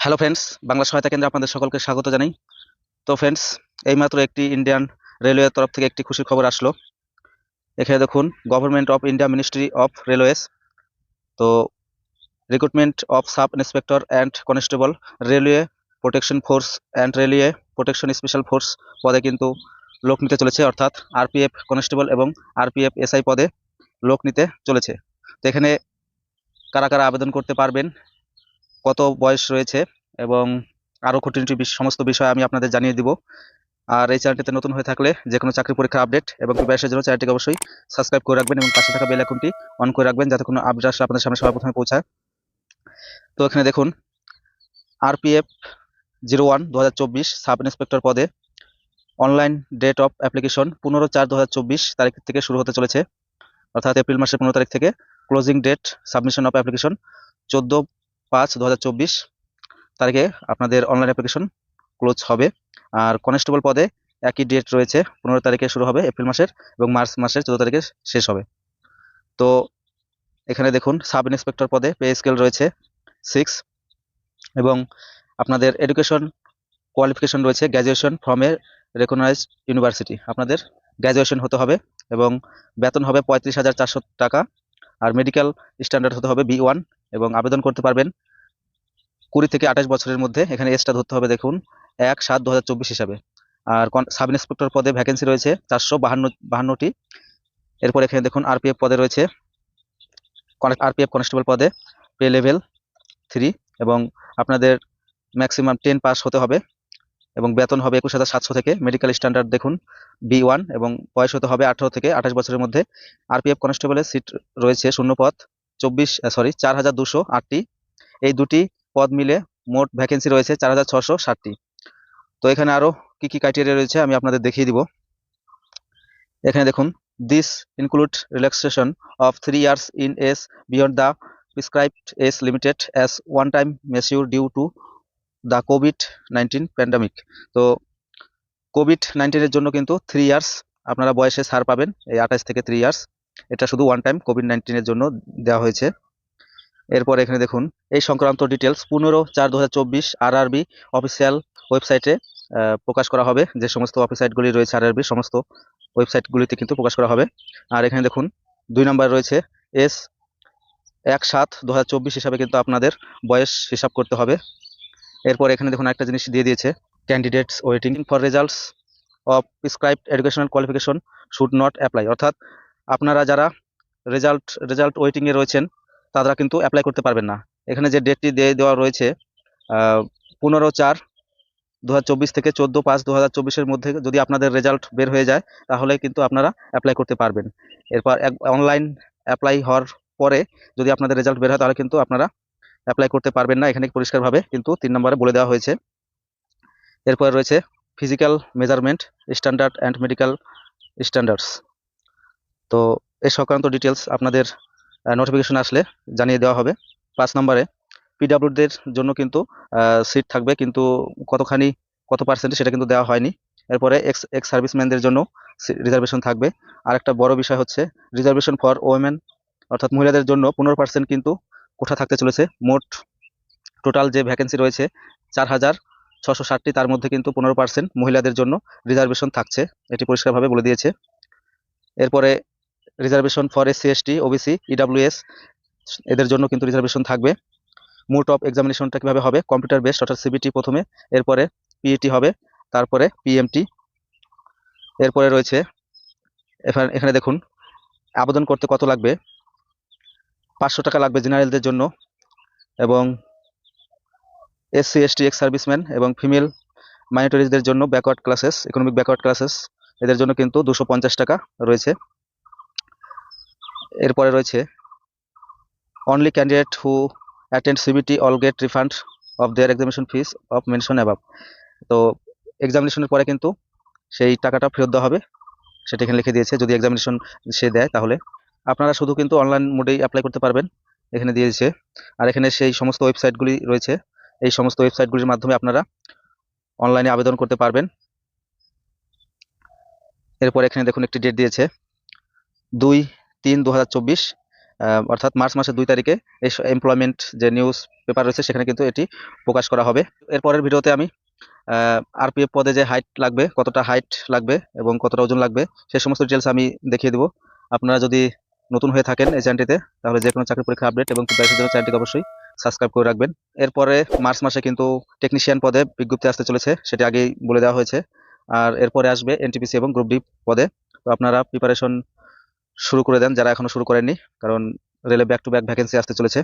Hello friends, Bangla সহায়তা কেন্দ্রে আপনাদের সকলকে স্বাগত জানাই। তো ফ্রেন্ডস, এইমাত্র একটি ইন্ডিয়ান রেলওয়ের তরফ থেকে একটি খুশির খবর আসলো। এখানে দেখুন government of India ministry of railways তো recruitment of sub inspector and constable railway protection force and railway protection special force পদে কিন্তু লোক নিতে চলেছে, অর্থাৎ আরপিএফ কনস্টেবল এবং আরপিএফ এসআই পদে লোক নিতে চলেছে। তো এখানে কারা কারা আবেদন করতে পারবেন কত বয়স রয়েছে এবং আরও খুঁটিনাটি সমস্ত বিষয় আমি আপনাদের জানিয়ে দিব। আর এই চ্যানেলটিতে নতুন হয়ে থাকলে যে কোনো চাকরি পরীক্ষা আপডেট এবং প্রিপারেশনের জন্য চ্যানেলটিকে অবশ্যই সাবস্ক্রাইব করে রাখবেন এবং পাশে থাকা বেল আইকনটি অন করে রাখবেন যাতে কোনো আপডেট আসলে আপনাদের সামনে সবার প্রথমে পৌঁছায়। তো এখানে দেখুন আরপিএফ জিরো ওয়ান দু হাজার চব্বিশ সাব ইন্সপেক্টর পদে অনলাইন ডেট অফ অ্যাপ্লিকেশন পনেরো চার দু তারিখ থেকে শুরু হতে চলেছে। অর্থাৎ এপ্রিল মাসের পনেরো তারিখ থেকে closing date submission of application. চোদ্দ পাঁচ দু তারিখে আপনাদের অনলাইন অ্যাপ্লিকেশন ক্লোজ হবে। আর কনস্টেবল পদে একই ডেট রয়েছে, পনেরো তারিখে শুরু হবে এপ্রিল মাসের এবং মার্চ মাসের চোদ্দ তারিখে শেষ হবে। তো এখানে দেখুন সাব ইন্সপেক্টর পদে পে স্কেল রয়েছে সিক্স এবং আপনাদের এডুকেশন কোয়ালিফিকেশন রয়েছে graduation from a recognised university আপনাদের গ্র্যাজুয়েশন হতে হবে এবং বেতন হবে পঁয়ত্রিশ হাজার চারশো টাকা। আর মেডিকেল স্ট্যান্ডার্ড হতে হবে বি ওয়ান এবং আবেদন করতে পারবেন। কুড়ি থেকে আঠাশ বছরের মধ্যে এখানে এজটা ধরতে হবে দেখুন, এক সাত দু হিসাবে। আর সাব ইন্সপেক্টর পদে ভ্যাকেন্সি রয়েছে চারশো বাহান্ন, বাহান্নটি। এরপর এখানে দেখুন আরপিএফ পদে রয়েছে আরপিএফ কনস্টেবল পদে পে লেভেল থ্রি এবং আপনাদের ম্যাক্সিমাম টেন পাস হতে হবে এবং বেতন হবে একুশ হাজার সাতশো থেকে মেডিকেল স্ট্যান্ডার্ড দেখুন বি ওয়ান এবং বয়স হতে হবে আঠারো থেকে আঠাশ বছরের মধ্যে। আরপিএফ কনস্টেবলের সিট রয়েছে শূন্য পদ। চব্বিশ সরি চার হাজার দুশো আটটি। এই দুটি পদ মিলে মোট ভ্যাকেন্সি রয়েছে চার হাজার ছশো ষাটটি। তো এখানে আরও কি কি ক্রাইটেরিয়া রয়েছে আমি আপনাদের দেখিয়ে দিব। এখানে দেখুন this include relaxation of three years in age beyond the prescribed age limited as one time measure due to the COVID nineteen pandemic তো কোভিড নাইন্টিনের জন্য কিন্তু থ্রি ইয়ার্স আপনারা বয়সে ছাড় পাবেন, এই আঠাশ থেকে থ্রি ইয়ার্স এটা শুধু ওয়ান টাইম কোভিড নাইন্টিনের জন্য দেওয়া হয়েছে। এরপর এখানে দেখুন, এই সংক্রান্ত ডিটেলস পনেরো চার দু হাজার চব্বিশ আরআরবি অফিসিয়াল ওয়েবসাইটে প্রকাশ করা হবে। যে সমস্ত ওয়েবসাইটগুলি রয়েছে আরআরবি সমস্ত ওয়েবসাইটগুলিতে কিন্তু প্রকাশ করা হবে। আর এখানে দেখুন, দুই নম্বর রয়েছে এস এক সাত দু হিসাবে কিন্তু আপনাদের বয়স হিসাব করতে হবে। এরপর এখানে দেখুন একটা জিনিস দিয়ে দিয়েছে candidates waiting for results of prescribed educational qualification should not apply অর্থাৎ আপনারা যারা রেজাল্ট রেজাল্ট ওয়েটিংয়ে রয়েছেন, তারা কিন্তু অ্যাপ্লাই করতে পারবেন না। এখানে যে ডেটটি দিয়ে দেওয়া রয়েছে পনেরো চার দু থেকে চোদ্দ পাঁচ দু হাজার মধ্যে যদি আপনাদের রেজাল্ট বের হয়ে যায়, তাহলে কিন্তু আপনারা অ্যাপ্লাই করতে পারবেন। এরপর অনলাইন অ্যাপ্লাই হওয়ার পরে যদি আপনাদের রেজাল্ট বের হয়, তাহলে কিন্তু আপনারা অ্যাপ্লাই করতে পারবেন না। এখানে পরিষ্কারভাবে কিন্তু তিন নম্বরে বলে দেওয়া হয়েছে। এরপর রয়েছে physical measurement standard and medical standards তো এই সংক্রান্ত ডিটেলস আপনাদের নোটিফিকেশন আসলে জানিয়ে দেওয়া হবে। পাঁচ নম্বরে পিডাব্লিউদের জন্য কিন্তু সিট থাকবে, কিন্তু কতখানি, কত পার্সেন্ট সেটা কিন্তু দেওয়া হয়নি। এরপরে এক্স এক্স সার্ভিসম্যানদের জন্য রিজার্ভেশন থাকবে। আর একটা বড় বিষয় হচ্ছে রিজার্ভেশন ফর ওমেন অর্থাৎ মহিলাদের জন্য পনেরো পার্সেন্ট কিন্তু কোঠা থাকতে চলেছে। মোট টোটাল যে ভ্যাকেন্সি রয়েছে, চার হাজার ছশো ষাটটি, তার মধ্যে কিন্তু পনেরো পার্সেন্ট মহিলাদের জন্য রিজার্ভেশন থাকছে। এটি পরিষ্কারভাবে বলে দিয়েছে। এরপরে reservation for SC ST OBC EWS এদের জন্য কিন্তু রিজার্ভেশন থাকবে। মোড অফ এক্সামিনেশনটা কীভাবে হবে? কম্পিউটার বেসড অর্থাৎ সিবিটি প্রথমে, এরপরে পিইটি হবে, তারপরে পিএমটি এরপরে রয়েছে, এখানে দেখুন, আবেদন করতে কত লাগবে? পাঁচশো টাকা লাগবে জেনারেলদের জন্য, এবং S SC ST ex serviceman এবং ফিমেল মাইনরিটিসদের জন্য backward classes economic backward classes এদের জন্য কিন্তু দুশো টাকা রয়েছে। এরপরে রয়েছে only candidate who attend CBT all get refund of their examination fees of mention above তো এক্সামিনেশনের পরে কিন্তু সেই টাকাটা ফেরত দেওয়া হবে, সেটা এখানে লিখে দিয়েছে। যদি এক্সামিনেশন সে দেয় তাহলে আপনারা শুধু কিন্তু অনলাইন মোডেই অ্যাপ্লাই করতে পারবেন, এখানে দিয়েছে। আর এখানে সেই সমস্ত ওয়েবসাইটগুলি রয়েছে। এই সমস্ত ওয়েবসাইটগুলির মাধ্যমে আপনারা অনলাইনে আবেদন করতে পারবেন। এরপর এখানে দেখুন একটি ডেট দিয়েছে। দুই তিন দু অর্থাৎ মার্চ মাসের দুই তারিখে এই এমপ্লয়মেন্ট যে নিউজ পেপার রয়েছে, সেখানে কিন্তু এটি প্রকাশ করা হবে। এরপরের ভিডিওতে আমি আরপিএফ পদে যে হাইট লাগবে, কতটা হাইট লাগবে এবং কতটা ওজন লাগবে, সে সমস্ত ডিটেলস আমি দেখিয়ে দেবো। আপনারা যদি নতুন হয়ে থাকেন এই চ্যানেলটিতে তাহলে যে কোনো চাকরি পরীক্ষা আপডেট এবং প্রিপারেশনের জন্য চ্যানেলটিকে অবশ্যই সাবস্ক্রাইব করে রাখবেন। এরপরে মার্চ মাসে কিন্তু টেকনিশিয়ান পদে বিজ্ঞপ্তি আসতে চলেছে, সেটি আগেই বলে দেওয়া হয়েছে। আর এরপরে আসবে এনটিপিসি এবং গ্রুপ ডি পদে। তো আপনারা প্রিপারেশন শুরু করে দেন, যারা এখনও শুরু করেননি, কারণ রেলে ব্যাক টু ব্যাক ভ্যাকেন্সি আসতে চলেছে।